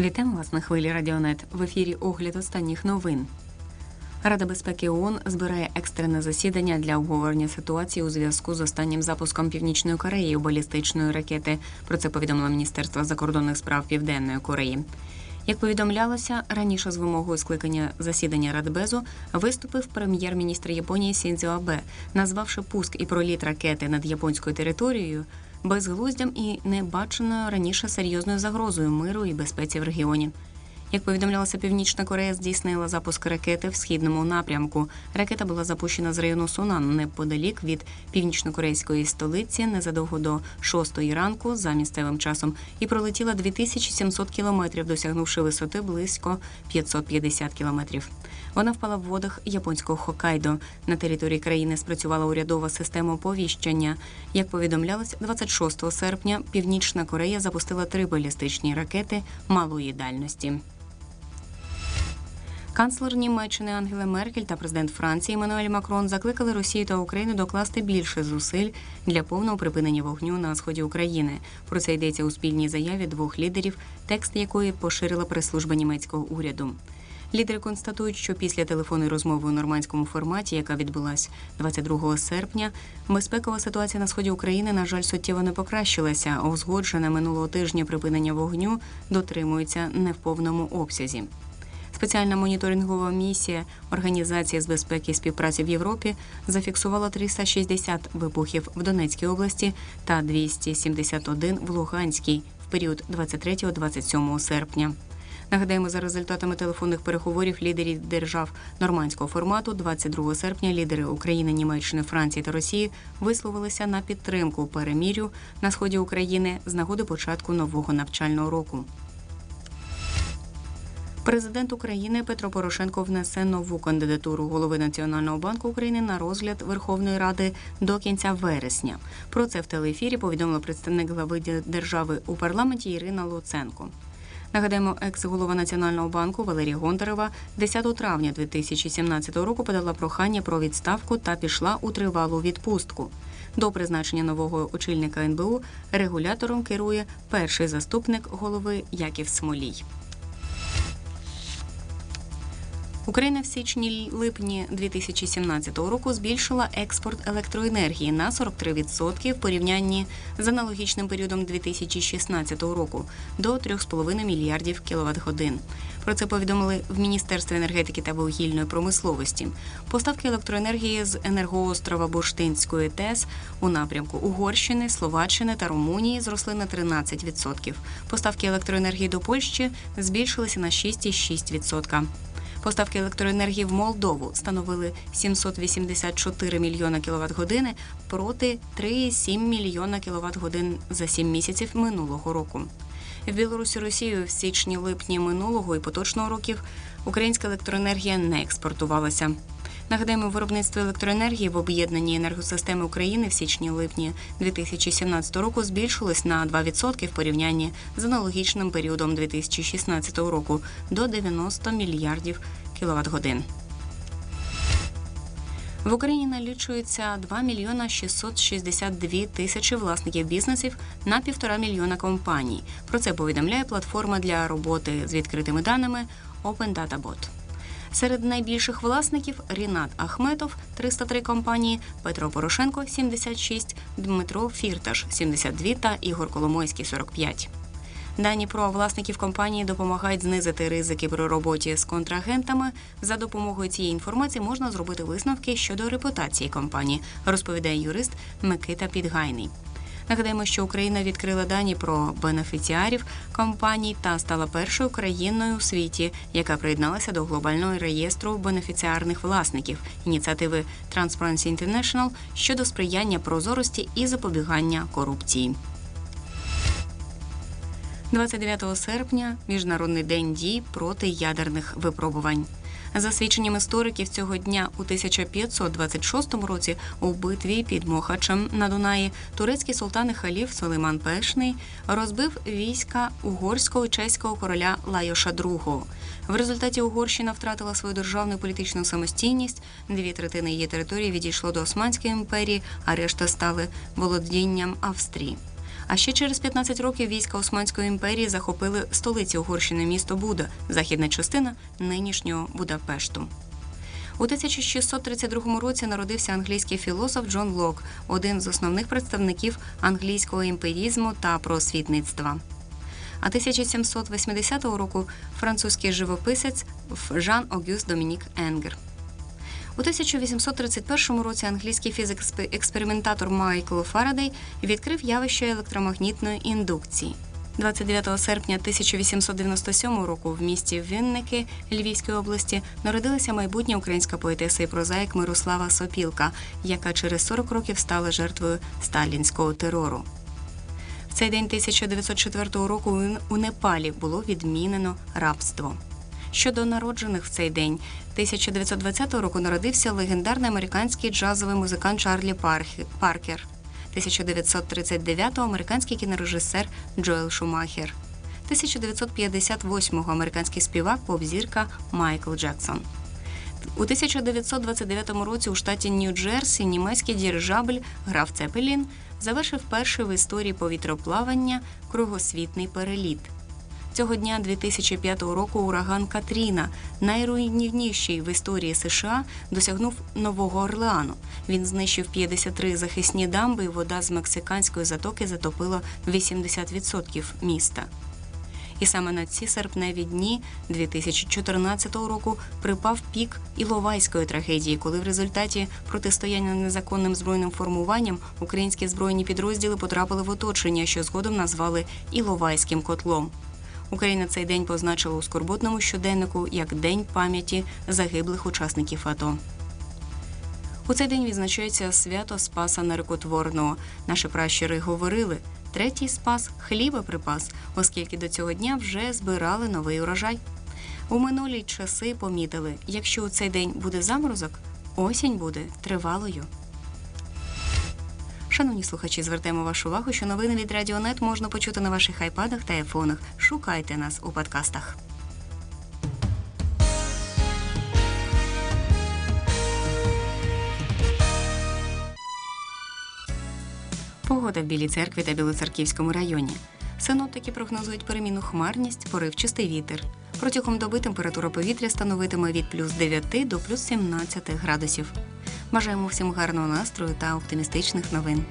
Вітаємо вас на хвилі Радіонет. В ефірі огляд останніх новин. Рада безпеки ООН збирає екстрене засідання для обговорення ситуації у зв'язку з останнім запуском Північної Кореї балістичної ракети. Про це повідомило Міністерство закордонних справ Південної Кореї. Як повідомлялося, раніше з вимогою скликання засідання Радбезу виступив прем'єр-міністр Японії Сінзо Абе, назвавши пуск і проліт ракети над японською територією безглуздям і небаченою раніше серйозною загрозою миру і безпеці в регіоні. Як повідомлялося, Північна Корея здійснила запуск ракети в східному напрямку. Ракета була запущена з району Сунан неподалік від північнокорейської столиці незадовго до 6 ранку за місцевим часом і пролетіла 2700 кілометрів, досягнувши висоти близько 550 кілометрів. Вона впала в водах японського Хокайдо. На території країни спрацювала урядова система оповіщення. Як повідомлялось, 26 серпня Північна Корея запустила три балістичні ракети малої дальності. Канцлер Німеччини Ангела Меркель та президент Франції Еммануель Макрон закликали Росію та Україну докласти більше зусиль для повного припинення вогню на сході України. Про це йдеться у спільній заяві двох лідерів, текст якої поширила прес-служба німецького уряду. Лідери констатують, що після телефонної розмови у нормандському форматі, яка відбулась 22 серпня, безпекова ситуація на сході України, на жаль, суттєво не покращилася. Узгоджене минулого тижня припинення вогню дотримується не в повному обсязі. Спеціальна моніторингова місія Організації з безпеки і співпраці в Європі зафіксувала 360 вибухів в Донецькій області та 271 в Луганській в період 23-27 серпня. Нагадаємо, за результатами телефонних переговорів лідерів держав нормандського формату 22 серпня лідери України, Німеччини, Франції та Росії висловилися на підтримку перемірю на сході України з нагоди початку нового навчального року. Президент України Петро Порошенко внесе нову кандидатуру голови Національного банку України на розгляд Верховної Ради до кінця вересня. Про це в телеефірі повідомила представник глави держави у парламенті Ірина Луценко. Нагадаємо, екс-голова Національного банку Валерія Гонтарева 10 травня 2017 року подала прохання про відставку та пішла у тривалу відпустку. До призначення нового очільника НБУ регулятором керує перший заступник голови Яків Смолій. Україна в січні-липні 2017 року збільшила експорт електроенергії на 43% в порівнянні з аналогічним періодом 2016 року до 3,5 мільярдів кіловат годин. Про це повідомили в Міністерстві енергетики та вугільної промисловості. Поставки електроенергії з енергоострова Бурштинської ТЕС у напрямку Угорщини, Словаччини та Румунії зросли на 13%. Поставки електроенергії до Польщі збільшилися на 6,6%. Поставки електроенергії в Молдову становили 784 мільйона кіловат години проти 3,7 мільйона кіловат годин за 7 місяців минулого року. В Білорусі Росію в січні-липні минулого і поточного років українська електроенергія не експортувалася. Нагадаємо, виробництво електроенергії в об'єднаній енергосистеми України в січні-липні 2017 року збільшилось на 2% в порівнянні з аналогічним періодом 2016 року до 90 мільярдів кіловат годин. В Україні налічується 2 мільйона 662 тисячі власників бізнесів на півтора мільйона компаній. Про це повідомляє платформа для роботи з відкритими даними Open Data Bot. Серед найбільших власників Рінат Ахметов 303 компанії, Петро Порошенко 76, Дмитро Фірташ 72 та Ігор Коломойський 45. Дані про власників компанії допомагають знизити ризики при роботі з контрагентами. За допомогою цієї інформації можна зробити висновки щодо репутації компанії, розповідає юрист Микита Підгайний. Нагадаємо, що Україна відкрила дані про бенефіціарів компаній та стала першою країною у світі, яка приєдналася до глобального реєстру бенефіціарних власників ініціативи Transparency International щодо сприяння прозорості і запобігання корупції. 29 серпня міжнародний день дій проти ядерних випробувань. За свідченням істориків цього дня у 1526 році у битві під Мохачем на Дунаї турецький султан халіф Сулейман Пешний розбив війська угорського чеського короля Лайоша II. В результаті Угорщина втратила свою державну політичну самостійність. Дві третини її території відійшло до Османської імперії, а решта стали володінням Австрії. А ще через 15 років війська Османської імперії захопили столицю Угорщини місто Буда, західна частина нинішнього Будапешту. У 1632 році народився англійський філософ Джон Лок, один з основних представників англійського емпірізму та просвітництва. А 1780 року французький живописець Жан Огюст Домінік Енгер. У 1831 році англійський фізик-експериментатор Майкл Фарадей відкрив явище електромагнітної індукції. 29 серпня 1897 року в місті Вінники Львівської області народилася майбутня українська поетеса і прозаїк Мирослава Сопілка, яка через 40 років стала жертвою сталінського терору. В цей день 1904 року у Непалі було відмінено рабство. Щодо народжених в цей день, 1920 року народився легендарний американський джазовий музикант Чарлі Паркер. 1939-го американський кінорежисер Джоел Шумахер. 1958-го американський співак поп-зірка Майкл Джексон. У 1929 році у штаті Нью-Джерсі німецький дірижабль граф Цепелін завершив перший в історії повітроплавання кругосвітний переліт. Цього дня 2005 року ураган Катріна, найруйнівніший в історії США, досягнув Нового Орлеану. Він знищив 53 захисні дамби, і вода з мексиканської затоки затопила 80% міста. І саме на ці серпневі дні 2014 року припав пік Іловайської трагедії, коли в результаті протистояння незаконним збройним формуванням українські збройні підрозділи потрапили в оточення, що згодом назвали Іловайським котлом. Україна цей день позначила у скорботному щоденнику як День пам'яті загиблих учасників АТО. У цей день відзначається свято Спаса Нерекотворного. Наші пращури говорили. Третій спас хліба припас, оскільки до цього дня вже збирали новий урожай. У минулі часи помітили, якщо у цей день буде заморозок, осінь буде тривалою. Шановні слухачі, звертаємо вашу увагу, що новини від Радіонет можна почути на ваших айпадах та айфонах. Шукайте нас у подкастах. Погода в Білій церкві та Білоцерківському районі. Синоптики прогнозують переміну хмарність, поривчистий вітер. Протягом доби температура повітря становитиме від плюс 9 до плюс 17 градусів. Бажаємо всім гарного настрою та оптимістичних новин.